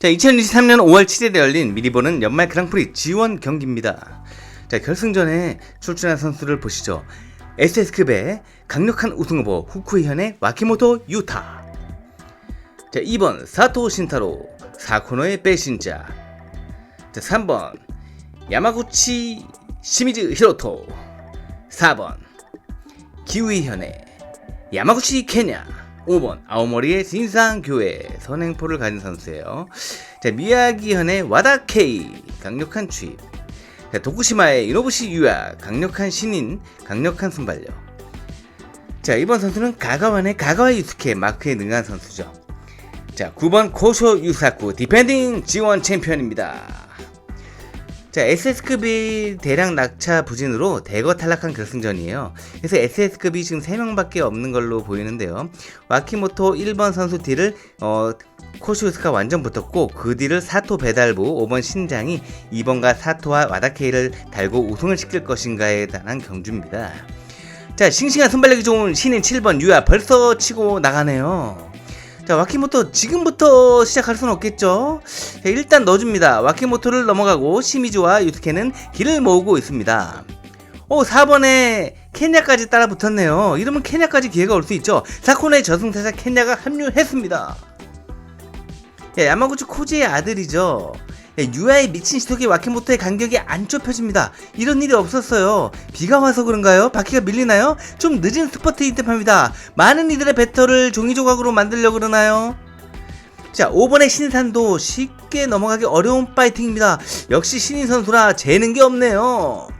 자, 2023년 5월 7일에 열린 미리 보는 연말 그랑프리 지원 경기입니다. 자, 결승전에 출전한 선수를 보시죠. SS급의 강력한 우승 후보 후쿠이현의 와키모토 유타. 자, 2번 사토 신타로 사코노의 배신자. 자, 3번 야마구치 시미즈 히로토. 4번 기우이현의 야마구치 케냐 5번 아오모리의 진상교회 선행포를 가진 선수예요. 자 미야기현의 와다케이 강력한 추입 자, 도쿠시마의 이노부시 유야 강력한 신인 강력한 순발력. 자 이번 선수는 가가완의 가가와 유스케 마크에 능한 선수죠. 자 9번 고쇼 유사쿠 디펜딩 지원 챔피언입니다 자, SS급이 대량 낙차 부진으로 대거 탈락한 결승전이에요. 그래서 SS급이 지금 3명밖에 없는 걸로 보이는데요. 와키모토 1번 선수 뒤를 어, 코시우스가 완전 붙었고 그 뒤를 사토 배달부 5번 신장이 2번과 사토와 와다케이를 달고 우승을 시킬 것인가에 대한 경주입니다. 자, 싱싱한 순발력이 좋은 신인 7번 유아 벌써 치고 나가네요. 자, 와키모토 지금부터 시작할 수는 없겠죠? 자, 일단 넣어줍니다. 와키모토를 넘어가고 시미즈와 유스케는 길을 모으고 있습니다. 오, 4번에 케냐까지 따라 붙었네요. 이러면 케냐까지 기회가 올 수 있죠. 사코네의 저승사자 케냐가 합류했습니다. 야, 야마구치 코지의 아들이죠. 야, 유아의 미친 시속에 와키모토의 간격이 안 좁혀집니다. 이런 일이 없었어요. 비가 와서 그런가요? 바퀴가 밀리나요? 좀 늦은 스퍼트인 듯합니다. 많은 이들의 배터를 종이 조각으로 만들려고 그러나요? 자, 5번의 신산도 쉽게 넘어가기 어려운 파이팅입니다. 역시 신인 선수라 재는 게 없네요.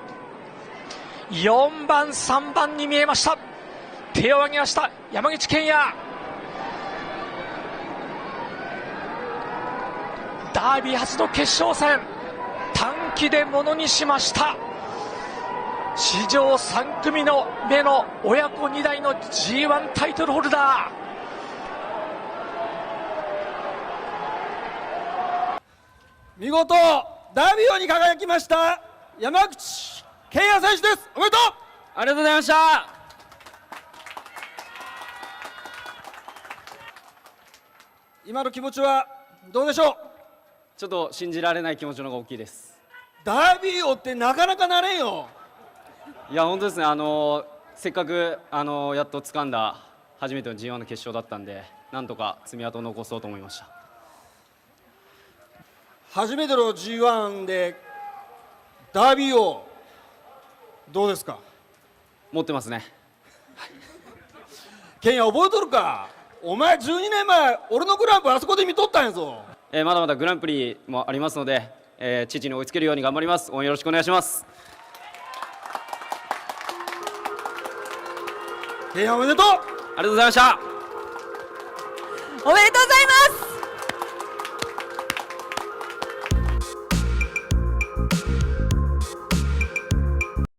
4番3番に見えました。手を挙げました。山口健也。ダービー初の決勝戦。短期でものにしました。史上3組の目の親子2代の G1 タイトルホルダー。見事ダービー王に輝きました山口。健也選手です。おめでとう。ありがとうございました。今の気持ちはどうでしょう？ちょっと信じられない気持ちの方が大きいです。ダービー王ってなかなかなれんよ。いや、本当ですね、あのせっかくあのやっと掴んだ初めての G1 の決勝だったんで、なんとか爪痕を残そうと思いました。初めての G1 でダービー王どうですか？持ってますね。健也覚えとるか？お前12年前俺のグランプあそこで見とったんやぞえーまだまだグランプリもありますので、えー父に追いつけるように頑張ります。応援よろしくお願いします。健也おめでとうありがとうございました。おめでとうございます